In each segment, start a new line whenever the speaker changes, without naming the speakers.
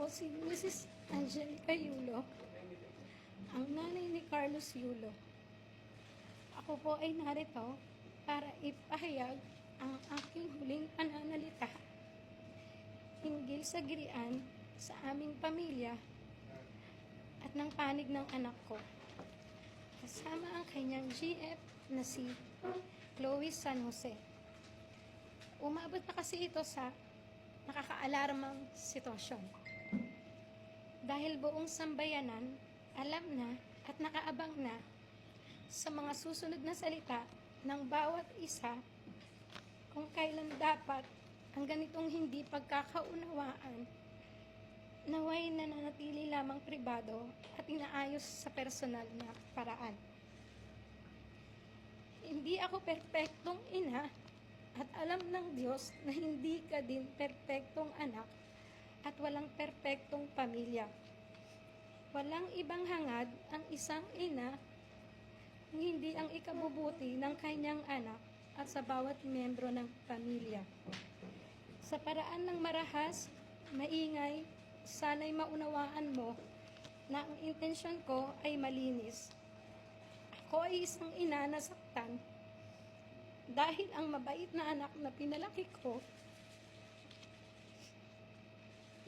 po si Mrs. Angelica Yulo, ang nanay ni Carlos Yulo. Ako po ay narito para ipahayag ang aking huling pananalita hinggil sa girian sa aming pamilya at ng panig ng anak ko. Kasama ang kanyang GF na si Chloe San Jose. Umabot na kasi ito sa nakakaalarmang sitwasyon. Dahil buong sambayanan, alam na at nakaabang na sa mga susunod na salita ng bawat isa kung kailan dapat ang ganitong hindi pagkakaunawaan naway nananatili lamang pribado at inaayos sa personal na paraan. Hindi ako perpektong ina at alam ng Diyos na hindi ka din perpektong anak at walang perpektong pamilya. Walang ibang hangad ang isang ina kung hindi ang ikabubuti ng kanyang anak at sa bawat miyembro ng pamilya. Sa paraan ng marahas, maingay, sana'y maunawaan mo na ang intensyon ko ay malinis. Ako ay isang ina na saktan dahil ang mabait na anak na pinalaki ko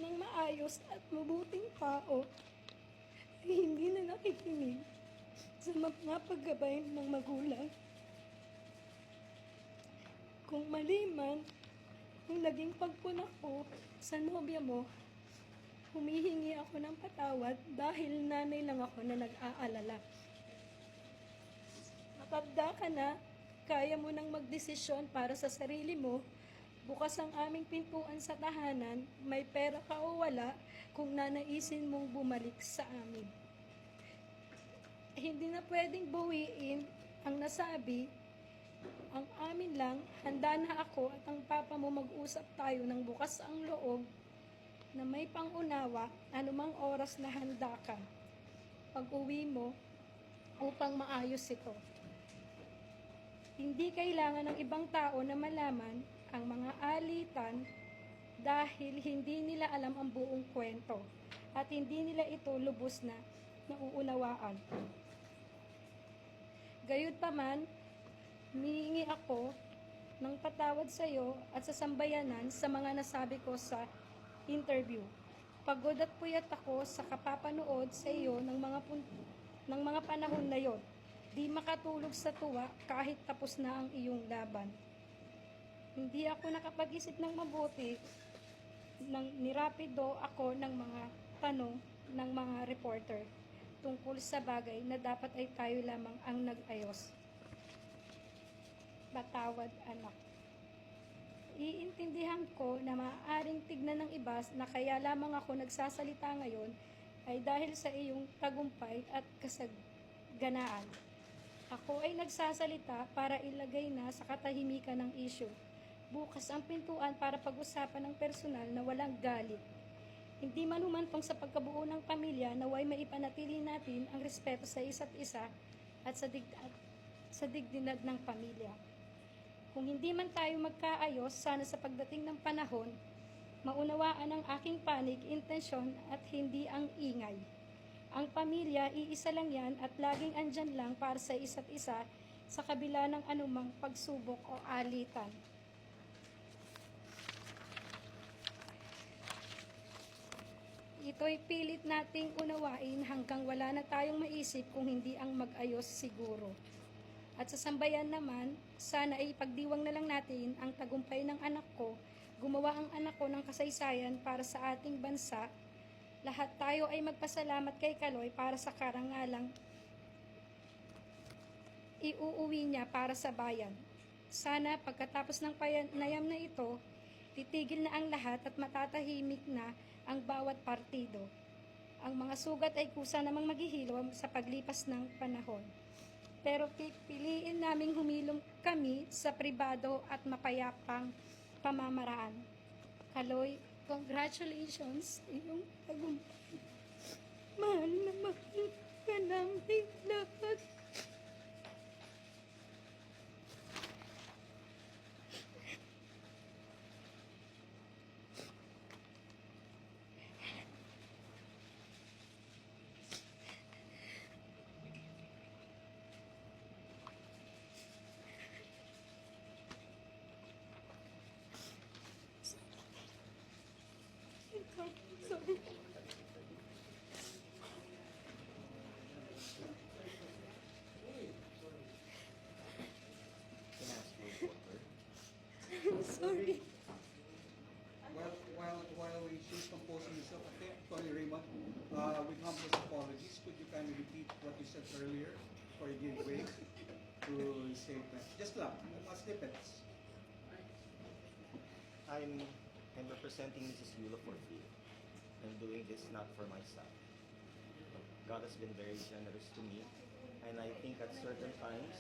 ng maayos at mabuting tao ay hindi na nakikinig sa mga paggabay ng magulang. Kung mali man ang naging pagpunak ko sa nobya mo, humihingi ako ng patawad dahil nanay lang ako na nag-aalala. Matanda ka na, kaya mo nang magdesisyon para sa sarili mo, bukas ang aming pintuan sa tahanan, may pera ka o wala, kung nanaisin mong bumalik sa amin. Hindi na pwedeng buwiin ang nasabi, ang amin lang, handa na ako at ang papa mo mag-usap tayo ng bukas ang loob na may pangunawa anumang oras na handa ka pag uwi mo upang maayos ito. Hindi kailangan ng ibang tao na malaman ang mga alitan dahil hindi nila alam ang buong kwento at hindi nila ito lubos na nauunawaan. Gayud pa man, humihingi ako ng patawad sa iyo at sa sambayanan sa mga nasabi ko sa interview. Pagod at puyat ako sa kapapanood sa iyo ng mga ng mga panahon na yon. Di makatulog sa tuwa kahit tapos na ang iyong laban. Hindi ako nakapag-isip ng mabuti nang nirapido ako ng mga tanong ng mga reporter tungkol sa bagay na dapat ay tayo lamang ang nag-ayos. Batawad anak. Iintindihan ko na maaaring tignan ng iba na kaya lamang ako nagsasalita ngayon ay dahil sa iyong tagumpay at kasaganaan. Ako ay nagsasalita para ilagay na sa katahimikan ng issue. Bukas ang pintuan para pag-usapan ng personal na walang galit. Hindi man humantong sa pagkabuo ng pamilya naway maipanatili natin ang respeto sa isa't isa at sa, dig at sa digdinad ng pamilya. Kung hindi man tayo magkaayos, sana sa pagdating ng panahon, maunawaan ang aking panig, intensyon at hindi ang ingay. Ang pamilya, iisa lang yan at laging andyan lang para sa isa't isa sa kabila ng anumang pagsubok o alitan. Ito'y pilit nating unawain hanggang wala na tayong maisip kung hindi ang mag-ayos siguro. At sa sambayan naman, sana ay pagdiwang na lang natin ang tagumpay ng anak ko, gumawa ang anak ko ng kasaysayan para sa ating bansa. Lahat tayo ay magpasalamat kay Kaloy para sa karangalang iuuwi niya para sa bayan. Sana pagkatapos ng panayam na ito, titigil na ang lahat at matatahimik na ang bawat partido. Ang mga sugat ay kusa namang maghihilom sa paglipas ng panahon. Pero pipiliin naming humilom kami sa pribado at mapayapang pamamaraan. Kaloy, congratulations iyong tagumpay.
Think, uh, with humblest apologies, could you kindly repeat what you said earlier before you give way to his statement? Just lang, mga snippets.
I'm I'm representing Mrs. Yula for free. I'm doing this not for myself. God has been very generous to me, and I think at certain times